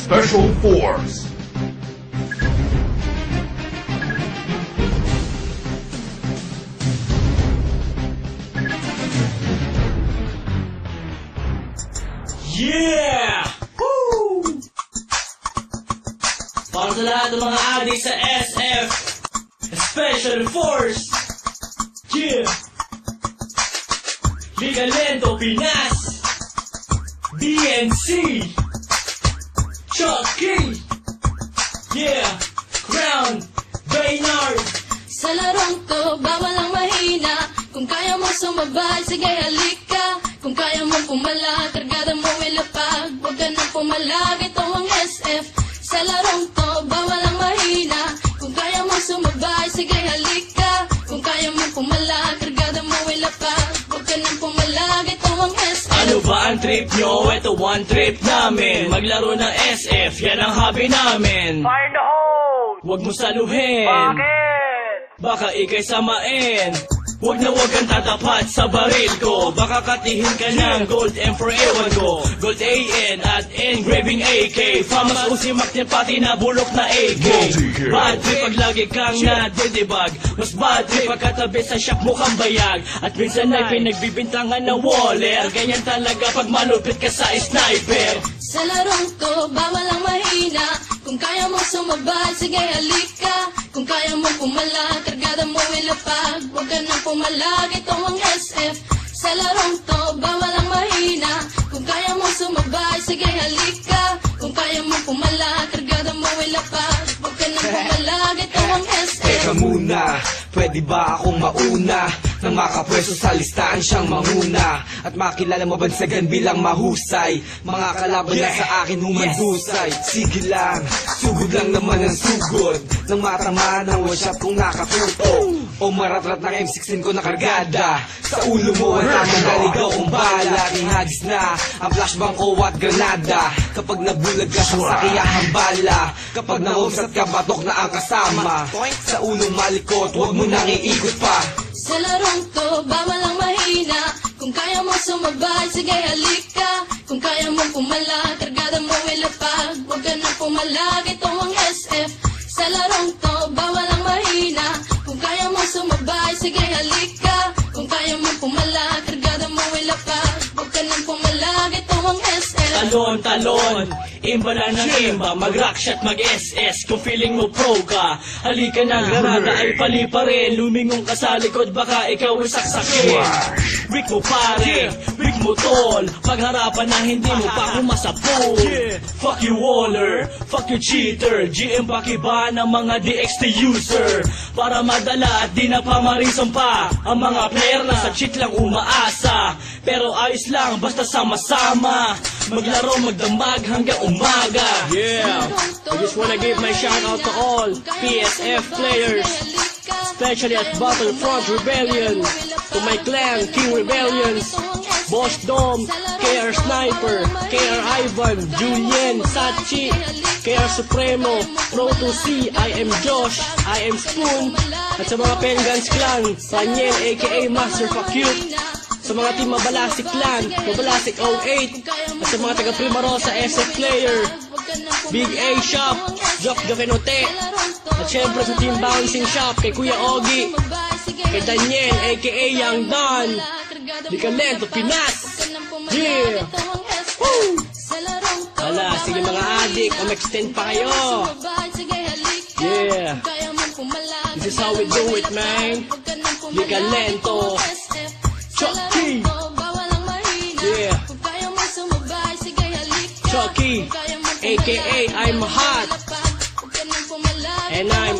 Special Force. Yeah! Woo! Para sa lahat ng mga adik sa SF, Special Force! Yeah! Liga Lento, Pinas! DNC! Chucky! Yeah! Crown! Baynard! Sa larong to, bawal ang mahina Kung kaya mo sumabay, sige halika Kung kaya mo pumala, kargada mo ilapag Huwag ka nang pumalag, ito ang SF Sa larong to, bawal ang mahina Kung kaya mo sumabay, sige halika Kung kaya mo pumala, kargada mo ilapag Huwag ka nang pumalag, ito ang SF trip nyo? Ito one trip namin Maglaro ng SF, yan ang hobby namin Fire the hole! Huwag mo saluhin Bakit? Baka ikay samain Huwag na huwag kang tatapat sa baril ko. Baka katihin ka ng gold M for ewan ko. Gold AN at engraving AK Famas usimak niya pati na bulok na AK. Bad trip pag lagi kang nadidibag. Mas bad trip pagkatabi sa shop mo kang bayag. At minsan ay pinagbibintangan na waller. Ganyan talaga pag malupit ka sa sniper. Sa larong to, bawal ang mahina. Kung kaya mo sumabay, sige halika kaya mo pumala, kargada mo ilapag Huwag ka nang pumalag, ito ang SF Sa larong to, bawal ang mahina. Kung kaya mo sumabay, sige halika. Kung kaya mo pumala, kargada mo ilapag Huwag ka nang pumalag, ito ang SF Teka muna, pwede ba akong mauna? Nang makapwesto sa listahan siyang manguna? At makilala mabansagan bilang mahusay? Mga kalaban na sa akin humanhusay Sige lang, sugod lang naman ang sugod. Nang matama ng one shot kong nakatuto O maratrat ng M16 ko na kargada. Sa ulo mo ang tamang naligaw kong Ihagis na. Ang flashbang ko at granada? Kapag nabulag ka sa sakiyahang bala. Kapag naumsat ka batok na ang kasama. Sa ulong malikot, huwag mo nang iikot pa. Sa larong to, bawal ang mahina. Kung kaya mo sumabay, sige halika Kung kaya mo pumala, kargada mo ilapag Huwag ka nang pumalag, ito ang SF Sa larong to, bawal ang mahina. Kung kaya mo sumabay, sige halika SF Talon, talon, imba na ng imba. Mag-rock shot, mag-SS Kung feeling mo pro ka Halika na, granada ay pali pa rin. Lumingong ka sa likod, baka ikaw ay saksakin. Weak mo pare, weak mo tol. Pagharapan na hindi mo pa kumasapol Fuck you waller, fuck you cheater. GM pakiba ng mga DXT user. Para madala at di na pamarisan pa. Ang mga player na sa cheat lang umaasa Pero ayos lang, basta sama-sama. Maglaro, magdamag hanggang umaga. Yeah, I just wanna give my shout out to all PSF players Especially at Battlefront Rebellion To my clan, King Rebellions Boss Dom, KR Sniper, KR Ivan, Julian, Sachi, KR Supremo, Pro 2C, I am Josh, I am Spoon, at sa mga Pengans Clan, Raniel aka Master Fuck sa mga team Mabalasik Clan, Mabalasik 08, at sa mga taga Primarosa SF Player, Big A Shop, Jock Jokenote, at syempre sa Team Bouncing Shop, kay Kuya Ogi, kay Daniel aka Young Don, Likalento, Pinas! Yeah! Woo! Ala, sige mga adik, umextend pa kayo. Yeah. This is how we do it, man. Likalento. Chucky. aka I'm hot. And I'm